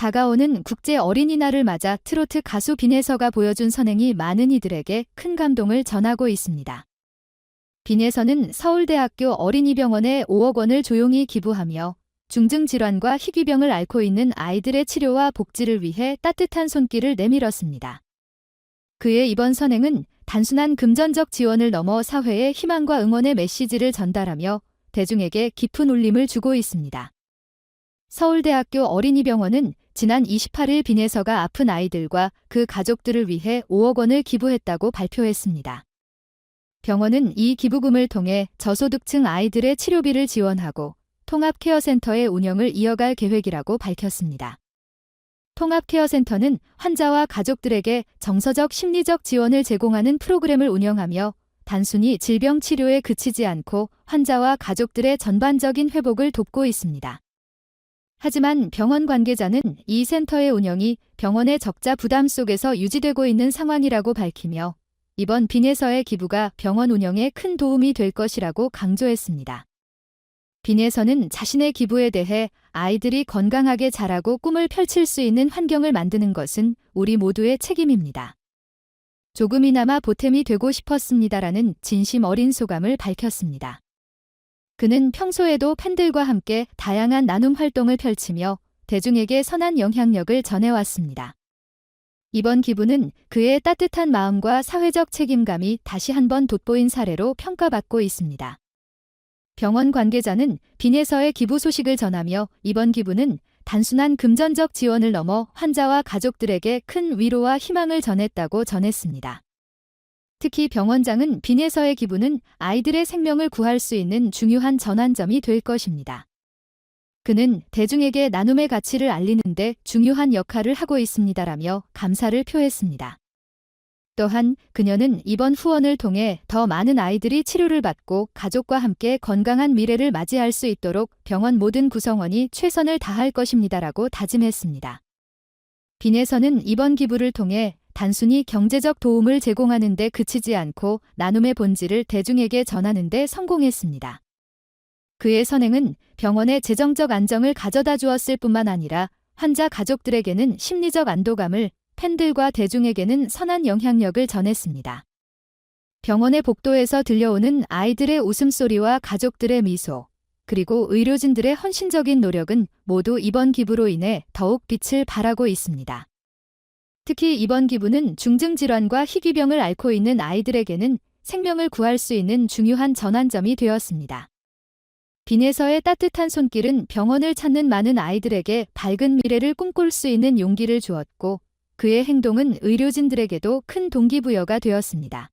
다가오는 국제 어린이날을 맞아 트로트 가수 빈에서가 보여준 선행이 많은 이들에게 큰 감동을 전하고 있습니다. 빈에서는 서울대학교 어린이병원에 5억 원을 조용히 기부하며 중증질환과 희귀병을 앓고 있는 아이들의 치료와 복지를 위해 따뜻한 손길을 내밀었습니다. 그의 이번 선행은 단순한 금전적 지원을 넘어 사회에 희망과 응원의 메시지를 전달하며 대중에게 깊은 울림을 주고 있습니다. 서울대학교 어린이병원은 지난 28일 빈에서가 아픈 아이들과 그 가족들을 위해 5억 원을 기부했다고 발표했습니다. 병원은 이 기부금을 통해 저소득층 아이들의 치료비를 지원하고 통합케어센터의 운영을 이어갈 계획이라고 밝혔습니다. 통합케어센터는 환자와 가족들에게 정서적 심리적 지원을 제공하는 프로그램을 운영하며 단순히 질병 치료에 그치지 않고 환자와 가족들의 전반적인 회복을 돕고 있습니다. 하지만 병원 관계자는 이 센터의 운영이 병원의 적자 부담 속에서 유지되고 있는 상황이라고 밝히며 이번 빈에서의 기부가 병원 운영에 큰 도움이 될 것이라고 강조했습니다. 빈에서는 자신의 기부에 대해 아이들이 건강하게 자라고 꿈을 펼칠 수 있는 환경을 만드는 것은 우리 모두의 책임입니다. 조금이나마 보탬이 되고 싶었습니다라는 진심 어린 소감을 밝혔습니다. 그는 평소에도 팬들과 함께 다양한 나눔 활동을 펼치며 대중에게 선한 영향력을 전해왔습니다. 이번 기부는 그의 따뜻한 마음과 사회적 책임감이 다시 한번 돋보인 사례로 평가받고 있습니다. 병원 관계자는 빈에서의 기부 소식을 전하며 이번 기부는 단순한 금전적 지원을 넘어 환자와 가족들에게 큰 위로와 희망을 전했다고 전했습니다. 특히 병원장은 빈에서의 기부는 아이들의 생명을 구할 수 있는 중요한 전환점이 될 것입니다. 그는 대중에게 나눔의 가치를 알리는데 중요한 역할을 하고 있습니다라며 감사를 표했습니다. 또한 그녀는 이번 후원을 통해 더 많은 아이들이 치료를 받고 가족과 함께 건강한 미래를 맞이할 수 있도록 병원 모든 구성원이 최선을 다할 것입니다라고 다짐했습니다. 빈에서는 이번 기부를 통해 단순히 경제적 도움을 제공하는 데 그치지 않고 나눔의 본질을 대중에게 전하는 데 성공했습니다. 그의 선행은 병원의 재정적 안정을 가져다 주었을 뿐만 아니라 환자 가족들에게는 심리적 안도감을 팬들과 대중에게는 선한 영향력을 전했습니다. 병원의 복도에서 들려오는 아이들의 웃음소리와 가족들의 미소, 그리고 의료진들의 헌신적인 노력은 모두 이번 기부로 인해 더욱 빛을 발하고 있습니다. 특히 이번 기부는 중증 질환과 희귀병을 앓고 있는 아이들에게는 생명을 구할 수 있는 중요한 전환점이 되었습니다. 빈에서의 따뜻한 손길은 병원을 찾는 많은 아이들에게 밝은 미래를 꿈꿀 수 있는 용기를 주었고 그의 행동은 의료진들에게도 큰 동기부여가 되었습니다.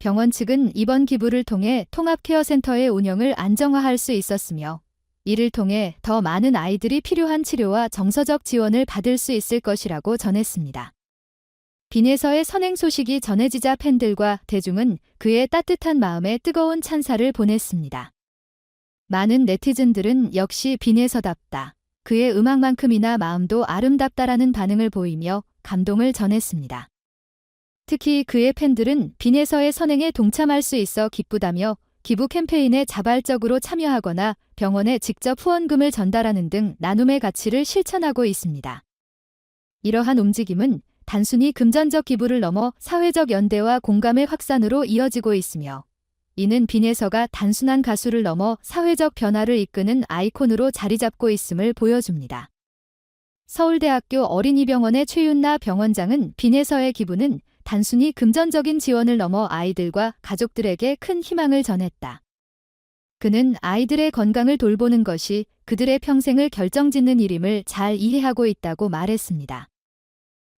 병원 측은 이번 기부를 통해 통합케어센터의 운영을 안정화할 수 있었으며 이를 통해 더 많은 아이들이 필요한 치료와 정서적 지원을 받을 수 있을 것이라고 전했습니다. 빈에서의 선행 소식이 전해지자 팬들과 대중은 그의 따뜻한 마음에 뜨거운 찬사를 보냈습니다. 많은 네티즌들은 역시 빈에서답다. 그의 음악만큼이나 마음도 아름답다라는 반응을 보이며 감동을 전했습니다. 특히 그의 팬들은 빈에서의 선행에 동참할 수 있어 기쁘다며 기부 캠페인에 자발적으로 참여하거나 병원에 직접 후원금을 전달하는 등 나눔의 가치를 실천하고 있습니다. 이러한 움직임은 단순히 금전적 기부를 넘어 사회적 연대와 공감의 확산으로 이어지고 있으며 이는 빈에서가 단순한 가수를 넘어 사회적 변화를 이끄는 아이콘으로 자리 잡고 있음을 보여줍니다. 서울대학교 어린이병원의 최윤나 병원장은 빈에서의 기부는 단순히 금전적인 지원을 넘어 아이들과 가족들에게 큰 희망을 전했다. 그는 아이들의 건강을 돌보는 것이 그들의 평생을 결정짓는 일임을 잘 이해하고 있다고 말했습니다.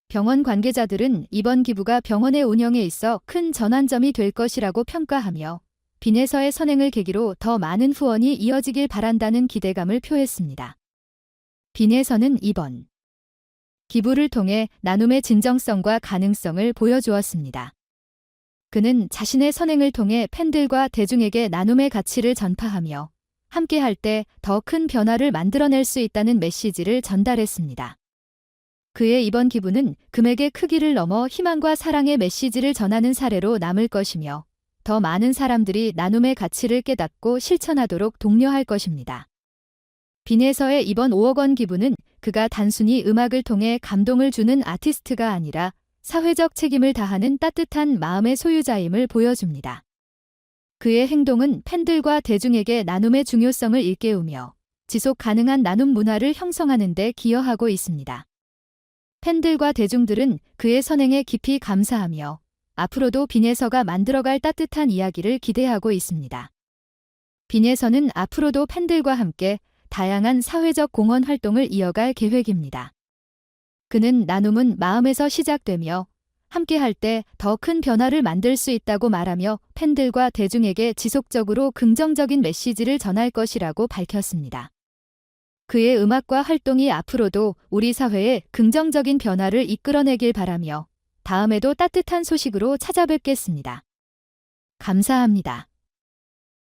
병원 관계자들은 이번 기부가 병원의 운영에 있어 큰 전환점이 될 것이라고 평가하며 빈에서의 선행을 계기로 더 많은 후원이 이어지길 바란다는 기대감을 표했습니다. 빈에서는 이번 기부를 통해 나눔의 진정성과 가능성을 보여주었습니다. 그는 자신의 선행을 통해 팬들과 대중에게 나눔의 가치를 전파하며 함께할 때 더 큰 변화를 만들어낼 수 있다는 메시지를 전달했습니다. 그의 이번 기부는 금액의 크기를 넘어 희망과 사랑의 메시지를 전하는 사례로 남을 것이며 더 많은 사람들이 나눔의 가치를 깨닫고 실천하도록 독려할 것입니다. 빈에서의 이번 5억 원 기부는 그가 단순히 음악을 통해 감동을 주는 아티스트가 아니라 사회적 책임을 다하는 따뜻한 마음의 소유자임을 보여줍니다. 그의 행동은 팬들과 대중에게 나눔의 중요성을 일깨우며 지속 가능한 나눔 문화를 형성하는 데 기여하고 있습니다. 팬들과 대중들은 그의 선행에 깊이 감사하며 앞으로도 빈에서가 만들어갈 따뜻한 이야기를 기대하고 있습니다. 빈에서는 앞으로도 팬들과 함께 다양한 사회적 공헌 활동을 이어갈 계획입니다. 그는 나눔은 마음에서 시작되며 함께 할 때 더 큰 변화를 만들 수 있다고 말하며 팬들과 대중에게 지속적으로 긍정적인 메시지를 전할 것이라고 밝혔습니다. 그의 음악과 활동이 앞으로도 우리 사회에 긍정적인 변화를 이끌어내길 바라며 다음에도 따뜻한 소식으로 찾아뵙겠습니다. 감사합니다.